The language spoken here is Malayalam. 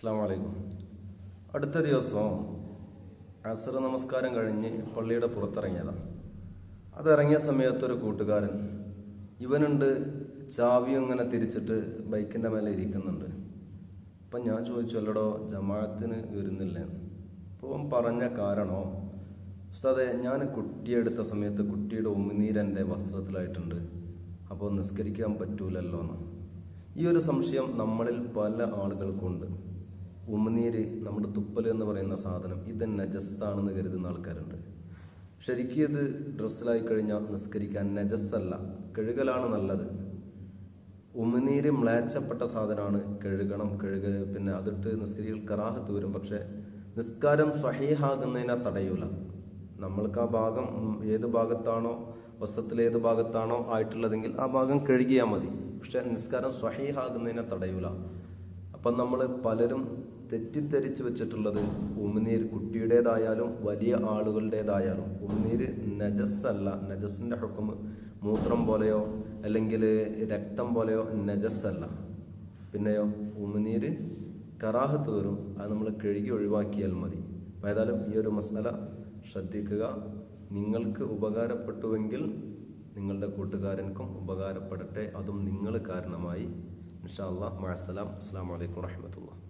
അസ്സാം വലൈക്കും അടുത്ത ദിവസം അസർ നമസ്കാരം കഴിഞ്ഞ് പള്ളിയുടെ പുറത്തിറങ്ങിയതാണ് അതിറങ്ങിയ സമയത്ത് ഒരു കൂട്ടുകാരൻ ഇവനുണ്ട് ചാവി ഇങ്ങനെ തിരിച്ചിട്ട് ബൈക്കിന്റെ മേലെ ഇരിക്കുന്നുണ്ട്. അപ്പം ഞാൻ ചോദിച്ചു അല്ലടോ ജമാഅത്തിന് വരുന്നില്ലേ? അപ്പോൾ പറഞ്ഞ കാരണോ ഉസ്താദെ ഞാൻ കുട്ടിയെടുത്ത സമയത്ത് കുട്ടിയുടെ ഉമിനീരെന്റെ വസ്ത്രത്തിലായിട്ടുണ്ട്. അപ്പോൾ നിസ്കരിക്കാൻ പറ്റൂലല്ലോ എന്ന് ഈ ഒരു സംശയം നമ്മളിൽ പല ആളുകൾക്കുണ്ട്. ഉമിനീര് നമ്മുടെ തുപ്പൽ എന്ന് പറയുന്ന സാധനം ഇത് നജസ്സാണെന്ന് കരുതുന്ന ആൾക്കാരുണ്ട്. ശരിക്കും ഇത് ഡ്രസ്സിലായി കഴിഞ്ഞാൽ നിസ്കരിക്കാൻ നജസ്സല്ല. കഴുകലാണ് നല്ലത്. ഉമിനീര് മ്ലേച്ചപ്പെട്ട സാധനമാണ്. കഴുകണം കഴുക പിന്നെ അതിട്ട് നിസ്കരിക്കൽ കറാഹത്ത് വരും. പക്ഷേ നിസ്കാരം സ്വഹീഹാകുന്നതിനെ തടയൂല. നമ്മൾക്ക് ആ ഭാഗം ഏത് ഭാഗത്താണോ വസ്ത്രത്തിൽ ഏത് ഭാഗത്താണോ ആയിട്ടുള്ളതെങ്കിൽ ആ ഭാഗം കഴുകിയാൽ മതി. പക്ഷെ നിസ്കാരം സ്വഹീഹാകുന്നതിനെ തടയൂല. അപ്പം നമ്മൾ പലരും തെറ്റിദ്ധരിച്ച് വെച്ചിട്ടുള്ളത് ഉമിനീർ കുട്ടിയുടേതായാലും വലിയ ആളുകളുടേതായാലും. ഉമിനീർ നജസ്സല്ല നജസ്സിന്റെ ഹുക്കം മൂത്രം പോലെയോ അല്ലെങ്കിൽ രക്തം പോലെയോ നജസ്സല്ല. പിന്നെയോ ഉമിനീർ കറാഹത്ത് വരും അത് നമ്മൾ കഴുകി ഒഴിവാക്കിയാൽ മതി. അപ്പോൾ ഏതായാലും ഈ ഒരു മസാല ശ്രദ്ധിക്കുക. നിങ്ങൾക്ക് ഉപകാരപ്പെട്ടുവെങ്കിൽ നിങ്ങളുടെ കൂട്ടുകാരൻക്കും ഉപകാരപ്പെടട്ടെ. അതും നിങ്ങൾ കാരണമായി. إن شاء الله. مع السلامة. السلام عليكم ورحمة الله.